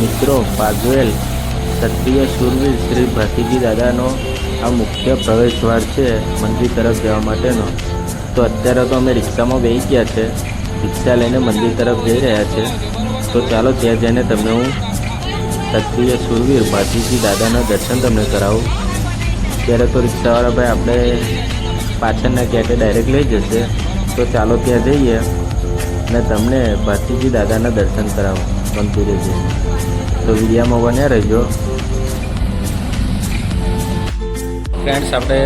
મિત્રો પાગવેલ ક્ષત્રિય શૂરવીર શ્રી ભાતીજી દાદાનો આ મુખ્ય પ્રવેશદ્વાર છે મંદિર તરફ જવા માટેનો. તો અત્યારે તો અમે રિક્ષામાં બેસી ગયા છે. રિક્ષા લઈને મંદિર તરફ જઈ રહ્યા છે. તો ચાલો ત્યાં જઈને તમને હું ક્ષત્રિય શૂરવીર ભાતીજી દાદાના દર્શન તમને કરાવું. ત્યારે તો રિક્ષાવાળા ભાઈ આપણે પાછળના ગેટે ડાયરેક્ટ લઈ જશે. તો ચાલો ત્યાં જઈએ. અને તમને ભાતીજી દાદાના દર્શન કરાવું મંદિરે જઈને તો વિડીયામાં બન્યા રહેજો. ફ્રેન્ડ્સ, આપણે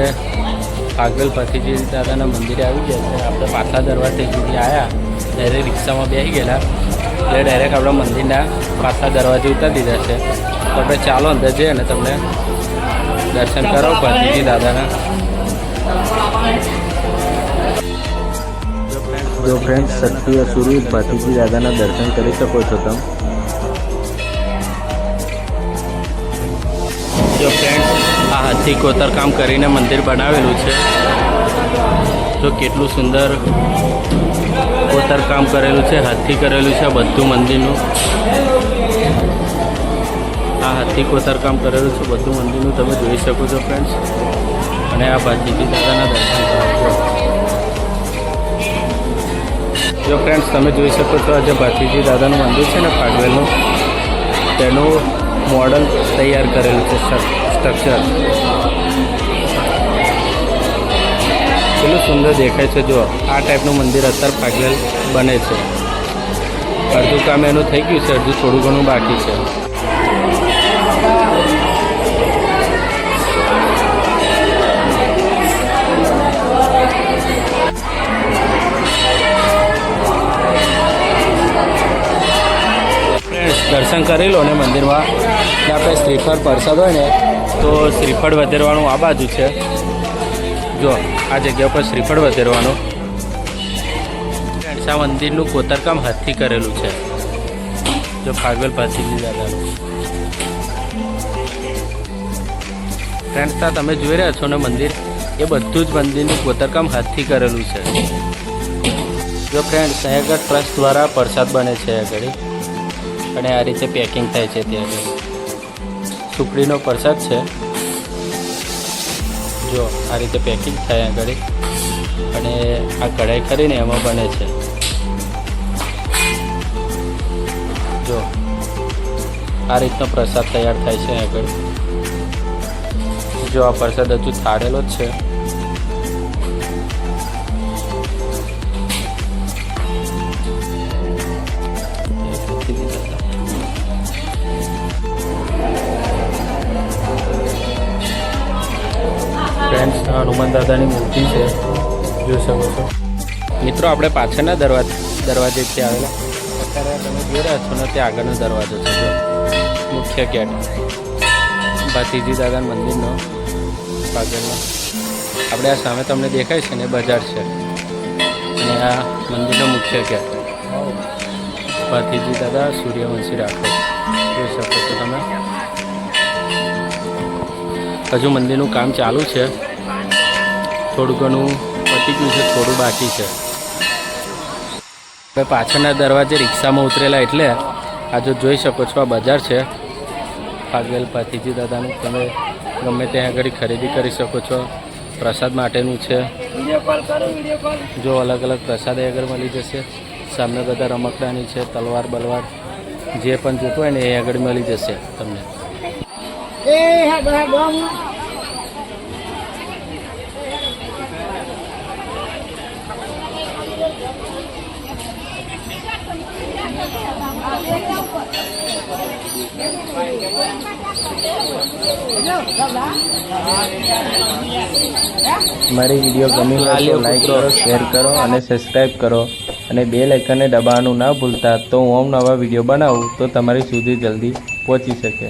ફાગલ ભાતીજી દાદાના મંદિરે આવી ગયા છે. આપણે પાછલા દરવાજે સુધી આવ્યા ત્યારે રિક્ષામાં બેસી ગયેલા. એટલે ડાયરેક્ટ આપણા મંદિરના પાછલા દરવાજે ઉતારી દીધા છે. તો આપણે ચાલો અંદર જઈએ અને તમને દર્શન કરો ભાતીજી દાદાના. જો ફ્રેન્ડ શક્તિ અસુરી ભાતીજી દાદાના દર્શન કરી શકો છો તમે. જો ફ્રેન્ડ આ હાથી કોતરકામ કરીને મંદિર બનાવેલું છે. તો કેટલું સુંદર કોતરકામ કરેલું છે, હાથથી કરેલું છે બધું મંદિરનું. આ હાથી કોતરકામ કરેલું છે, બધું મંદિરનું તમે જોઈ શકો છો ફ્રેન્ડ્સ અને આ ભાતીજી દાદાના દર્શન કરો છો. જો ફ્રેન્ડ્સ તમે જોઈ શકો છો આ જે ભાતીજી દાદાનું મંદિર છે ને પાગવેલનું તેનું મોડલ તૈયાર કરેલું છે સ્ટ્રક્ચર કેટલું સુંદર દેખાય છે જો આ ટાઈપનું મંદિર અત્યારે પાગવેલ બને છે. અડધું કામ એનું થઈ ગયું છે, અડધું થોડું ઘણું બાકી છે. દર્શન કરી લો ને મંદિરમાં. આપણે શ્રીફળ પ્રસાદ હોય ને, તો શ્રીફળ વધેરવાનું આ બાજુ છે. જો, આ જગ્યા પર શ્રીફળ વધેરવાનું. આ મંદિરનું કોતરકામ હાથથી કરેલું છે. જો ફાગવેલ ભાતીજી દાદાનું. ફ્રેન્ડ્સ, આ તમે જોઈ રહ્યા છો ને મંદિર? એ બધું જ મંદિરનું કોતરકામ હાથથી કરેલું છે. જો ફ્રેન્ડ્સ, અહીંયા આગળ ટ્રસ્ટ દ્વારા પ્રસાદ બને છે આગળ. અને આ રીતે પેકિંગ થાય છે ત્યારે. સુખડીનો પ્રસાદ છે. જો આ રીતે પેકિંગ થાય આગળ અને આ કઢાઈ કરીને એમાં બને છે. જો આ રીતનો પ્રસાદ તૈયાર થાય છે આગળ. જો આ પ્રસાદ હજુ થાળેલો જ છે. હનુમાન દાદાની મૂર્તિ છે. જોઈ શકો છો. મિત્રો, આપણે પાછળના દરવાજ દરવાજેથી આવેલા. અત્યારે તમે જોઈ રહ્યા છો ને તે આગળનો દરવાજો છે મુખ્ય ગેટ. ભાતીજી દાદાના મંદિરનો પાછળનો આપણે આ સામે તમને દેખાય છે ને, બજાર છે. અને આ મંદિરનો મુખ્ય ગેટ. ભાતીજી દાદા સૂર્યવંશી રાખો. જોઈ શકો છો તમે. હજુ મંદિરનું કામ ચાલુ છે. થોડું ઘણું પતી ગયું છે થોડું બાકી છે. હવે પાછળના દરવાજે રિક્ષામાં ઉતરેલા એટલે આ જો જોઈ શકો છો આ બજાર છે. ફાગવેલ પાથીજી દાદાનું તમે ગમે ત્યાં આગળ ખરીદી કરી શકો છો. પ્રસાદ માટેનું છે. જો અલગ અલગ પ્રસાદ આગળ મળી જશે. સામે બધા રમકડાની છે તલવાર બલવાર જે પણ જોતું હોય ને એ આગળ મળી જશે તમને. મારી વીડિયો ગમી હોય તો લાઈક કરો શેર કરો અને સબસ્ક્રાઈબ કરો. અને બે લાઇકનને દબાવવાનું ના ભૂલતા તો હું નવા વીડિયો બનાવું તો તમારી સુધી જલ્દી પહોંચી શકે.